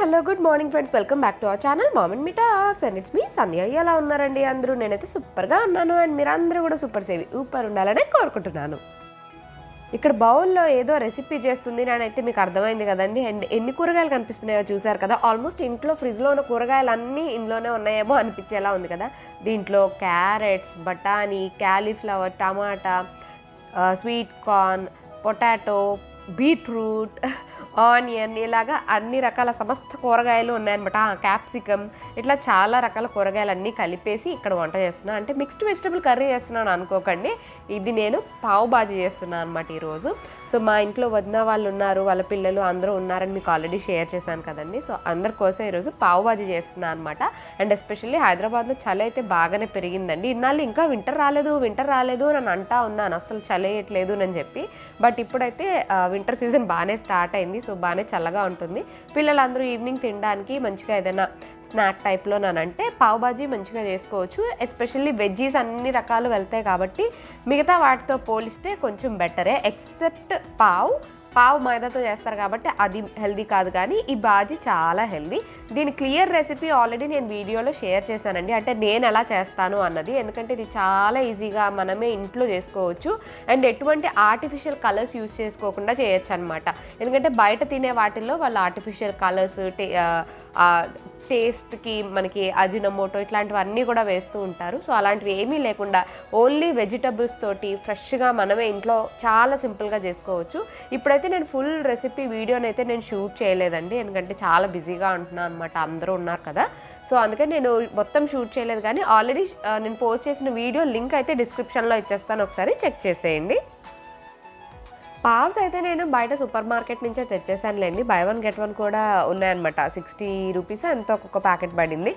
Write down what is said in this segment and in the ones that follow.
Hello good morning friends welcome back to our channel mom and me talks and it's me Sandhya ఎలా ఉన్నారండి అందరూ? నేనైతే సూపర్గా ఉన్నాను. అండ్ మీరు అందరూ కూడా సూపర్ సేవి సూపర్ ఉండాలని కోరుకుంటున్నాను. ఇక్కడ బౌల్లో ఏదో రెసిపీ చేస్తుంది అయితే మీకు అర్థమైంది కదండి. అండ్ ఎన్ని కూరగాయలు కనిపిస్తున్నాయో చూసారు కదా. ఆల్మోస్ట్ ఇంట్లో ఫ్రిడ్జ్లో ఉన్న కూరగాయలు అన్నీ ఇందులోనే ఉన్నాయేమో అనిపించేలా ఉంది కదా. దీంట్లో క్యారెట్స్ బఠానీ cauliflower tomato sweet corn potato beetroot onion ఇలాగా అన్ని రకాల సమస్త కూరగాయలు ఉన్నాయన్నమాట. క్యాప్సికమ్ ఇట్లా చాలా రకాల కూరగాయలు అన్నీ కలిపేసి ఇక్కడ వంట చేస్తున్నాను అంటే మిక్స్డ్ వెజిటబుల్ కర్రీ చేస్తున్నాను అనుకోకండి. ఇది నేను పావు బాజీ చేస్తున్నాను అనమాట ఈరోజు. సో మా ఇంట్లో వదిన వాళ్ళు ఉన్నారు వాళ్ళ పిల్లలు అందరూ ఉన్నారని మీకు ఆల్రెడీ షేర్ చేశాను కదండి. సో అందరి కోసం ఈరోజు పావు బాజీ చేస్తున్నాను అనమాట అండ్ ఎస్పెషల్లీ హైదరాబాద్లో చలి అయితే బాగానే పెరిగిందండి. ఇన్నాళ్ళు ఇంకా వింటర్ రాలేదు వింటర్ రాలేదు అని అంటా ఉన్నాను. అసలు చలి అని చెప్పి. బట్ ఇప్పుడైతే వింటర్ సీజన్ బాగానే స్టార్ట్ అయింది. సో బాగానే చల్లగా ఉంటుంది. పిల్లలందరూ ఈవినింగ్ తినడానికి మంచిగా ఏదైనా స్నాక్ టైప్లో అంటే పావ్ బాజీ మంచిగా చేసుకోవచ్చు. ఎస్పెషల్లీ వెజ్జీస్ అన్ని రకాలు వెళ్తాయి కాబట్టి మిగతా వాటితో పోలిస్తే కొంచెం బెటరే ఎక్సెప్ట్ పావ్ పావు మైదాతో చేస్తారు కాబట్టి అది హెల్దీ కాదు కానీ ఈ బాజీ చాలా హెల్దీ దీని క్లియర్ రెసిపీ ఆల్రెడీ నేను వీడియోలో షేర్ చేశానండి. అంటే నేను ఎలా చేస్తాను అన్నది. ఎందుకంటే ఇది చాలా ఈజీగా మనమే ఇంట్లో చేసుకోవచ్చు. అండ్ ఎటువంటి ఆర్టిఫిషియల్ కలర్స్ యూస్ చేసుకోకుండా చేయొచ్చు అనమాట ఎందుకంటే బయట తినే వాటిల్లో వాళ్ళు ఆర్టిఫిషియల్ కలర్స్ టేస్ట్కి మనకి అజినమోటో ఇట్లాంటివన్నీ కూడా వేస్తూ ఉంటారు. సో అలాంటివి ఏమీ లేకుండా ఓన్లీ వెజిటబుల్స్ తోటి ఫ్రెష్గా మనమే ఇంట్లో చాలా సింపుల్గా చేసుకోవచ్చు. ఇప్పుడైతే నేను ఫుల్ రెసిపీ వీడియోని అయితే నేను షూట్ చేయలేదండి. ఎందుకంటే చాలా బిజీగా ఉంటున్నాను అనమాట అందరూ ఉన్నారు కదా. సో అందుకని నేను మొత్తం షూట్ చేయలేదు. కానీ ఆల్రెడీ నేను పోస్ట్ చేసిన వీడియో లింక్ అయితే డిస్క్రిప్షన్లో ఇచ్చేస్తాను. ఒకసారి చెక్ చేసేయండి. పావ్స్ అయితే నేను బయట సూపర్ మార్కెట్ నుంచే తెచ్చేసానులేండి బై వన్ గెట్ వన్ కూడా ఉన్నాయన్నమాట. సిక్స్టీ రూపీస్ ఎంతో ఒక్కొక్క ప్యాకెట్ పడింది.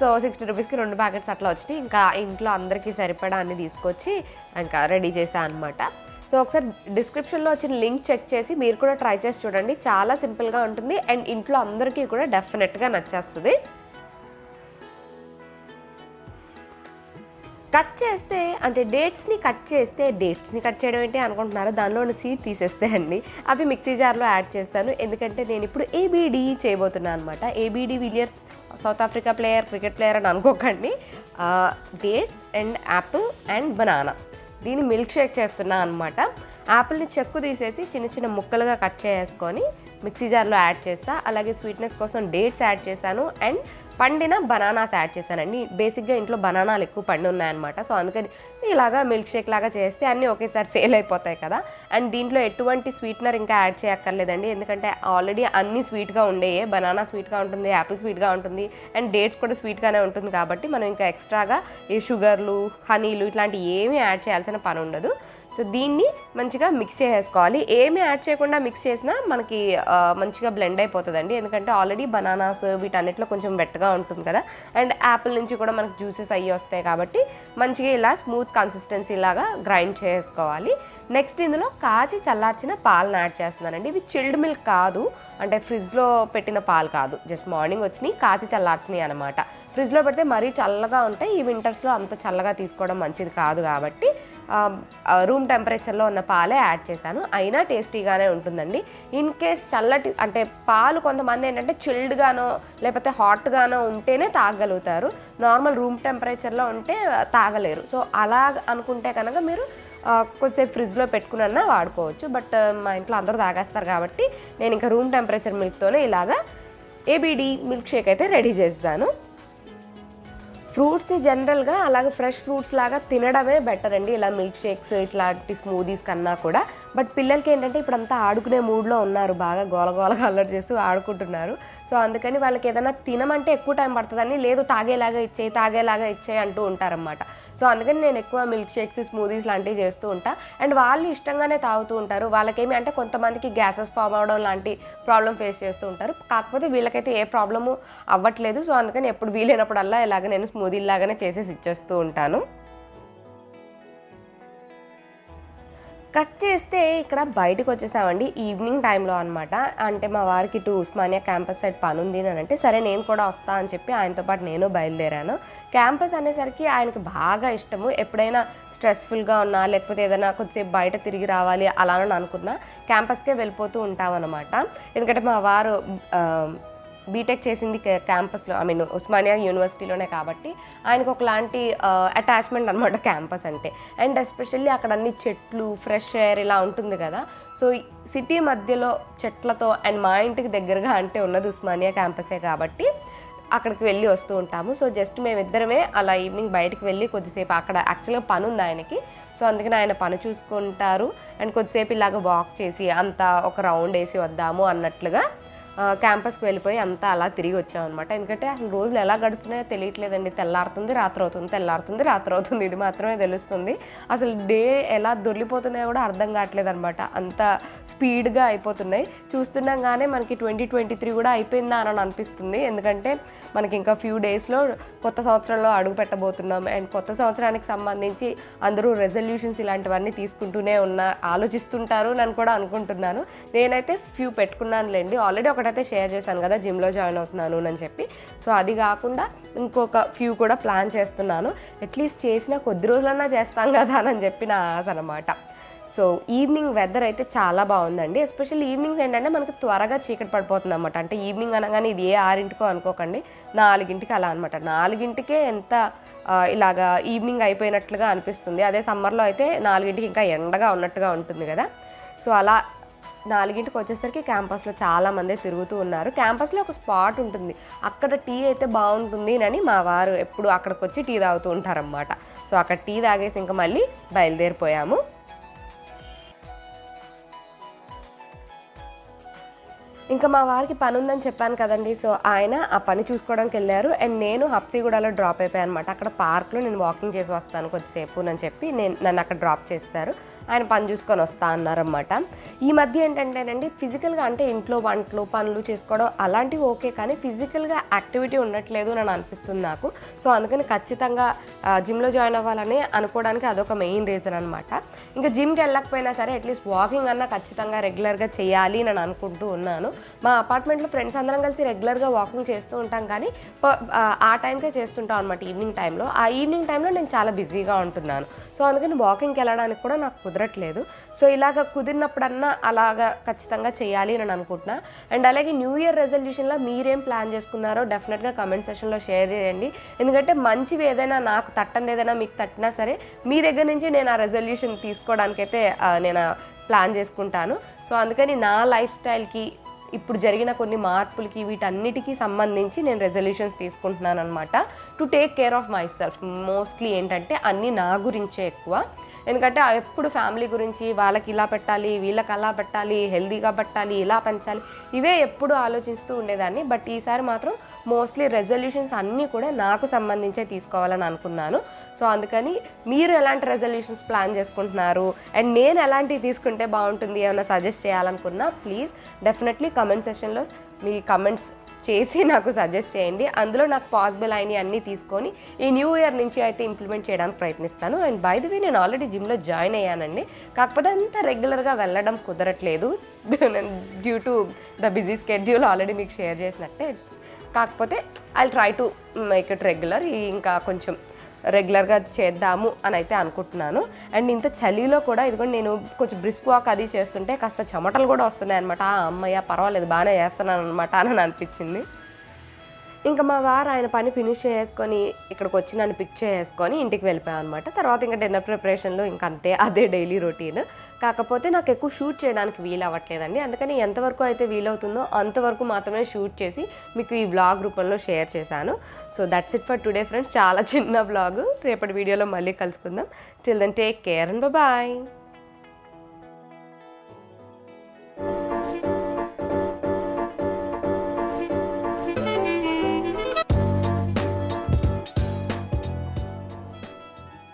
సో సిక్స్టీ రూపీస్కి రెండు ప్యాకెట్స్ అట్లా వచ్చినాయి. ఇంకా ఇంట్లో అందరికీ సరిపడా అన్ని తీసుకొచ్చి ఇంకా రెడీ చేశాను అనమాట సో ఒకసారి డిస్క్రిప్షన్లో వచ్చిన లింక్ చెక్ చేసి మీరు కూడా ట్రై చేసి చూడండి. చాలా సింపుల్గా ఉంటుంది. అండ్ ఇంట్లో అందరికీ కూడా డెఫినెట్గా నచ్చేస్తుంది. కట్ చేస్తే అంటే డేట్స్ని కట్ చేస్తే డేట్స్ని కట్ చేయడం ఏంటి అనుకుంటున్నారు? దానిలో ఉన్న సీడ్ తీసేస్తే అండి. అవి మిక్సీ జార్లో యాడ్ చేస్తాను. ఎందుకంటే నేను ఇప్పుడు ఏబీడీ చేయబోతున్నాను అనమాట ABD Villiers South Africa player cricket player అని అనుకోకండి. Dates and apple and banana. దీన్ని మిల్క్ షేక్ చేస్తున్నా అనమాట యాపిల్ని చెక్కు తీసేసి చిన్న చిన్న ముక్కలుగా కట్ చేసుకొని మిక్సీ జార్లో యాడ్ చేస్తా. అలాగే స్వీట్నెస్ కోసం డేట్స్ యాడ్ చేశాను. అండ్ పండిన బనానాస్ యాడ్ చేశానండి. బేసిక్గా ఇంట్లో బనానాలు ఎక్కువ పండి ఉన్నాయన్నమాట సో అందుకని ఇలాగా మిల్క్ షేక్ లాగా చేస్తే అన్నీ ఒకేసారి సేల్ అయిపోతాయి కదా. అండ్ దీంట్లో ఎటువంటి స్వీట్నర్ ఇంకా యాడ్ చేయక్కర్లేదండి. ఎందుకంటే ఆల్రెడీ అన్ని స్వీట్గా ఉండేయే. బనానా స్వీట్గా ఉంటుంది యాపిల్ స్వీట్గా ఉంటుంది అండ్ డేట్స్ కూడా స్వీట్గానే ఉంటుంది కాబట్టి మనం ఇంకా ఎక్స్ట్రాగా ఈ షుగర్లు హనీలు ఇట్లాంటివి ఏమీ యాడ్ చేయాల్సిన పని ఉండదు. సో దీన్ని మంచిగా మిక్స్ చేసేసుకోవాలి. ఏమి యాడ్ చేయకుండా మిక్స్ చేసినా మనకి మంచిగా బ్లెండ్ అయిపోతుందండి. ఎందుకంటే ఆల్రెడీ బనానాస్ వీటన్నిటిలో కొంచెం వెట్టగా ఉంటుంది కదా. అండ్ యాపిల్ నుంచి కూడా మనకు జ్యూసెస్ అయ్యి వస్తాయి కాబట్టి మంచిగా ఇలా స్మూత్ కన్సిస్టెన్సీ లాగా గ్రైండ్ చేసుకోవాలి. నెక్స్ట్ ఇందులో కాచి చల్లార్చిన పాలను యాడ్ చేస్తున్నానండి. ఇవి చిల్డ్ మిల్క్ కాదు. అంటే ఫ్రిడ్జ్లో పెట్టిన పాలు కాదు. జస్ట్ మార్నింగ్ వచ్చినాయి కాచి చల్లార్చినాయి అనమాట ఫ్రిడ్జ్లో పెడితే మరీ చల్లగా ఉంటాయి. ఈ వింటర్స్లో అంత చల్లగా తీసుకోవడం మంచిది కాదు కాబట్టి రూమ్ టెంపరేచర్లో ఉన్న పాలే యాడ్ చేశాను. అయినా టేస్టీగానే ఉంటుందండి. ఇన్ కేస్ చల్లటి అంటే పాలు కొంతమంది ఏంటంటే చిల్డ్గానో లేకపోతే హాట్గానో ఉంటేనే తాగలుగుతారు. నార్మల్ రూమ్ టెంపరేచర్లో ఉంటే తాగలేరు. సో అలా అనుకుంటే కనుక మీరు కొద్దిసేపు ఫ్రిడ్జ్లో పెట్టుకున్నా వాడుకోవచ్చు. బట్ మా ఇంట్లో అందరూ తాగేస్తారు కాబట్టి నేను ఇంకా రూమ్ టెంపరేచర్ మిల్క్తోనే ఇలాగా ఏబిడి మిల్క్ షేక్ అయితే రెడీ చేస్తాను. ఫ్రూట్స్ని జనరల్గా అలాగే ఫ్రెష్ ఫ్రూట్స్ లాగా తినడమే బెటర్ అండి. ఇలా మిల్క్ షేక్స్ ఇట్లాంటి స్మూదీస్ కన్నా కూడా. బట్ పిల్లలకి ఏంటంటే ఇప్పుడంతా ఆడుకునే మూడ్లో ఉన్నారు బాగా గోలగోలగా అల్లరి చేస్తూ ఆడుకుంటున్నారు. సో అందుకని వాళ్ళకి ఏదైనా తినమంటే ఎక్కువ టైం పడుతుందని లేదు తాగేలాగా ఇచ్చేయి తాగేలాగా ఇచ్చేయి అంటూ ఉంటారనమాట సో అందుకని నేను ఎక్కువ మిల్క్ షేక్స్ స్మూదీస్ లాంటివి చేస్తూ ఉంటా. అండ్ వాళ్ళు ఇష్టంగానే తాగుతూ ఉంటారు. వాళ్ళకేమి అంటే కొంతమందికి గ్యాసెస్ ఫామ్ అవడం లాంటి ప్రాబ్లం ఫేస్ చేస్తూ ఉంటారు. కాకపోతే వీళ్ళకైతే ఏ ప్రాబ్లము అవ్వట్లేదు. సో అందుకని ఎప్పుడు వీలైనప్పుడల్లా ఇలాగ నేను స్మూదీ లాగానే చేసేసి ఇచ్చేస్తూ ఉంటాను. కట్ చేస్తే ఇక్కడ బయటకు వచ్చేసామండి ఈవినింగ్ టైంలో అనమాట అంటే మా వారికి టూ ఉస్మానియా క్యాంపస్ సైడ్ పని ఉంది అని అంటే సరే నేను కూడా వస్తా అని చెప్పి ఆయనతో పాటు నేను బయలుదేరాను. క్యాంపస్ అనేసరికి ఆయనకి బాగా ఇష్టము. ఎప్పుడైనా స్ట్రెస్ఫుల్గా ఉన్నా లేకపోతే ఏదైనా కొద్దిసేపు బయట తిరిగి రావాలి అలా అని అనుకున్నా క్యాంపస్కే వెళ్ళిపోతూ ఉంటామన్నమాట. ఎందుకంటే మా వారు బీటెక్ చేసింది క్యాంపస్లో ఐ మీన్ ఉస్మానియా యూనివర్సిటీలోనే కాబట్టి ఆయనకు ఒకలాంటి అటాచ్మెంట్ అనమాట క్యాంపస్ అంటే. అండ్ ఎస్పెషల్లీ అక్కడ అన్ని చెట్లు ఫ్రెష్ ఎయిర్ ఇలా ఉంటుంది కదా. సో సిటీ మధ్యలో చెట్లతో అండ్ మా ఇంటికి దగ్గరగా అంటే ఉన్నది ఉస్మానియా క్యాంపసే కాబట్టి అక్కడికి వెళ్ళి వస్తూ ఉంటాము. సో జస్ట్ మేమిద్దరమే అలా ఈవినింగ్ బయటకు వెళ్ళి కొద్దిసేపు అక్కడ యాక్చువల్గా పని ఉంది ఆయనకి. సో అందుకని ఆయన పని చూసుకుంటారు. అండ్ కొద్దిసేపు ఇలాగ వాక్ చేసి అంతా ఒక రౌండ్ వేసి వద్దాము అన్నట్లుగా క్యాంపస్కి వెళ్ళిపోయి అంతా అలా తిరిగి వచ్చామన్నమాట. ఎందుకంటే అసలు రోజులు ఎలా గడుస్తున్నాయో తెలియట్లేదండి. తెల్లారుతుంది రాత్రి అవుతుంది తెల్లారుతుంది రాత్రి అవుతుంది ఇది మాత్రమే తెలుస్తుంది. అసలు డే ఎలా దొరికిపోతున్నాయో కూడా అర్థం కావట్లేదు అనమాట అంత స్పీడ్గా అయిపోతున్నాయి. చూస్తుండగానే మనకి ట్వంటీ ట్వంటీ త్రీ కూడా అయిపోయిందా అని అనిపిస్తుంది. ఎందుకంటే మనకి ఇంకా ఫ్యూ డేస్లో కొత్త సంవత్సరంలో అడుగు పెట్టబోతున్నాం. అండ్ కొత్త సంవత్సరానికి సంబంధించి అందరూ రెజల్యూషన్స్ ఇలాంటివన్నీ తీసుకుంటూనే ఉన్న ఆలోచిస్తుంటారు అని కూడా అనుకుంటున్నాను. నేనైతే ఫ్యూ పెట్టుకున్నానులేండి. ఆల్రెడీ ఒకటైతే షేర్ చేశాను కదా జిమ్లో జాయిన్ అవుతున్నాను అని చెప్పి. సో అది కాకుండా ఇంకొక ఫ్యూ కూడా ప్లాన్ చేస్తున్నాను. అట్లీస్ట్ చేసిన కొద్ది రోజులన్నా చేస్తాం కదా అని చెప్పి నా ఆశ అనమాట సో ఈవినింగ్ వెదర్ అయితే చాలా బాగుందండి. ఎస్పెషల్లీ ఈవినింగ్స్ ఏంటంటే మనకు త్వరగా చీకటి పడిపోతుంది అనమాట అంటే ఈవినింగ్ అనగానే ఇది ఏ ఆరింటికో అనుకోకండి నాలుగింటికి అలా అనమాట నాలుగింటికే ఎంత ఇలాగా ఈవినింగ్ అయిపోయినట్లుగా అనిపిస్తుంది. అదే సమ్మర్లో అయితే నాలుగింటికి ఇంకా ఎండగా ఉన్నట్టుగా ఉంటుంది కదా. సో అలా నాలుగింటికి వచ్చేసరికి క్యాంపస్లో చాలామంది తిరుగుతూ ఉన్నారు. క్యాంపస్లో ఒక స్పాట్ ఉంటుంది. అక్కడ టీ అయితే బాగుంటుంది అని మా వారు ఎప్పుడు అక్కడికి వచ్చి టీ తాగుతూ ఉంటారనమాట సో అక్కడ టీ తాగేసి ఇంకా మళ్ళీ బయలుదేరిపోయాము. ఇంకా మా వారికి పని ఉందని చెప్పాను కదండి. సో ఆయన ఆ పని చూసుకోవడానికి వెళ్ళారు. అండ్ నేను హప్సిగూడలో డ్రాప్ అయిపోయాను అనమాట అక్కడ పార్క్లో నేను వాకింగ్ చేసి వస్తాను కొద్దిసేపు అని చెప్పి నేను నన్ను అక్కడ డ్రాప్ చేస్తారు ఆయన పని చూసుకొని వస్తా అన్నారనమాట ఈ మధ్య ఏంటంటేనండి ఫిజికల్గా అంటే ఇంట్లో వంటలు పనులు చేసుకోవడం అలాంటివి ఓకే కానీ ఫిజికల్గా యాక్టివిటీ ఉండట్లేదు అని అనిపిస్తుంది నాకు. సో అందుకని ఖచ్చితంగా జిమ్లో జాయిన్ అవ్వాలని అనుకోవడానికి అదొక మెయిన్ రీజన్ అనమాట ఇంకా జిమ్కి వెళ్ళకపోయినా సరే అట్లీస్ట్ వాకింగ్ అన్నా ఖచ్చితంగా రెగ్యులర్గా చేయాలి అని అనుకుంటూ ఉన్నాను. మా అపార్ట్మెంట్లో ఫ్రెండ్స్ అందరం కలిసి రెగ్యులర్గా వాకింగ్ చేస్తూ ఉంటాం కానీ ఆ, ఆ టైంకే చేస్తుంటాం అనమాట ఈవినింగ్ టైంలో ఆ ఈవినింగ్ టైంలో నేను చాలా బిజీగా ఉంటున్నాను. సో అందుకని వాకింగ్కి వెళ్ళడానికి కూడా నాకు కుదరట్లేదు. సో ఇలాగ కుదిరినప్పుడన్నా అలాగా ఖచ్చితంగా చేయాలి అని అనుకుంటున్నా. అండ్ అలాగే న్యూ ఇయర్ రెజల్యూషన్లో మీరేం ప్లాన్ చేసుకున్నారో డెఫినెట్గా కమెంట్ సెషన్లో షేర్ చేయండి. ఎందుకంటే మంచివి ఏదైనా నాకు తట్టంది ఏదైనా మీకు తట్టినా సరే మీ దగ్గర నుంచి నేను ఆ రెజల్యూషన్ తీసుకోవడానికైతే నేను ప్లాన్ చేసుకుంటాను. సో అందుకని నా లైఫ్ స్టైల్కి ఇప్పుడు జరిగిన కొన్ని మార్పులకి వీటన్నిటికీ సంబంధించి నేను రెజల్యూషన్స్ తీసుకుంటున్నాను అనమాట to take care of myself. Mostly ఏంటంటే అన్నీ నా గురించే ఎక్కువ. ఎందుకంటే ఎప్పుడు ఫ్యామిలీ గురించి వాళ్ళకి ఇలా పెట్టాలి వీళ్ళకి అలా పెట్టాలి హెల్దీగా పెట్టాలి ఇలా పెంచాలి ఇవే ఎప్పుడు ఆలోచిస్తూ ఉండేదాన్ని. బట్ ఈసారి మాత్రం మోస్ట్లీ రెజల్యూషన్స్ అన్నీ కూడా నాకు సంబంధించే తీసుకోవాలని అనుకున్నాను. సో అందుకని మీరు ఎలాంటి రెజల్యూషన్స్ ప్లాన్ చేసుకుంటున్నారు? అండ్ నేను ఎలాంటివి తీసుకుంటే బాగుంటుంది ఏమైనా సజెస్ట్ చేయాలనుకున్నా ప్లీజ్ డెఫినెట్లీ కమెంట్ సెషన్లో మీ కమెంట్స్ చేసి నాకు సజెస్ట్ చేయండి. అందులో నాకు పాసిబుల్ అయినవి అన్నీ తీసుకొని ఈ న్యూ ఇయర్ నుంచి అయితే ఇంప్లిమెంట్ చేయడానికి ప్రయత్నిస్తాను. అండ్ బై ది వే నేను ఆల్రెడీ జిమ్లో జాయిన్ అయ్యానండి. కాకపోతే అంత రెగ్యులర్గా వెళ్ళడం కుదరట్లేదు. Due to the busy schedule already మీకు షేర్ చేసినట్టే. కాకపోతే I try to make it regular ఇంకా కొంచెం రెగ్యులర్గా చేద్దాము అని అయితే అనుకుంటున్నాను. అండ్ ఇంత చలిలో కూడా ఇదిగో నేను కొంచెం బ్రిస్క్ వాక్ అది చేస్తుంటే కాస్త చెమటలు కూడా వస్తున్నాయి అనమాట అమ్మయ్య పర్వాలేదు బాగానే చేస్తున్నాను అనమాట అని అనిపించింది. ఇంకా మా వారు ఆయన పని ఫినిష్ చేసుకొని ఇక్కడికి వచ్చి నన్ను పిక్ చేసుకొని ఇంటికి వెళ్ళిపోయాను అనమాట తర్వాత ఇంకా డిన్నర్ ప్రిపరేషన్లో ఇంకా అంతే అదే డైలీ రొటీన్ కాకపోతే నాకు ఎక్కువ షూట్ చేయడానికి వీలు అవ్వట్లేదండి. అందుకని ఎంతవరకు అయితే వీలవుతుందో అంతవరకు మాత్రమే షూట్ చేసి మీకు ఈ వ్లాగ్ రూపంలో షేర్ చేశాను. So that's it for today friends చాలా చిన్న బ్లాగు రేపటి వీడియోలో మళ్ళీ కలుసుకుందాం. Till then take care and bye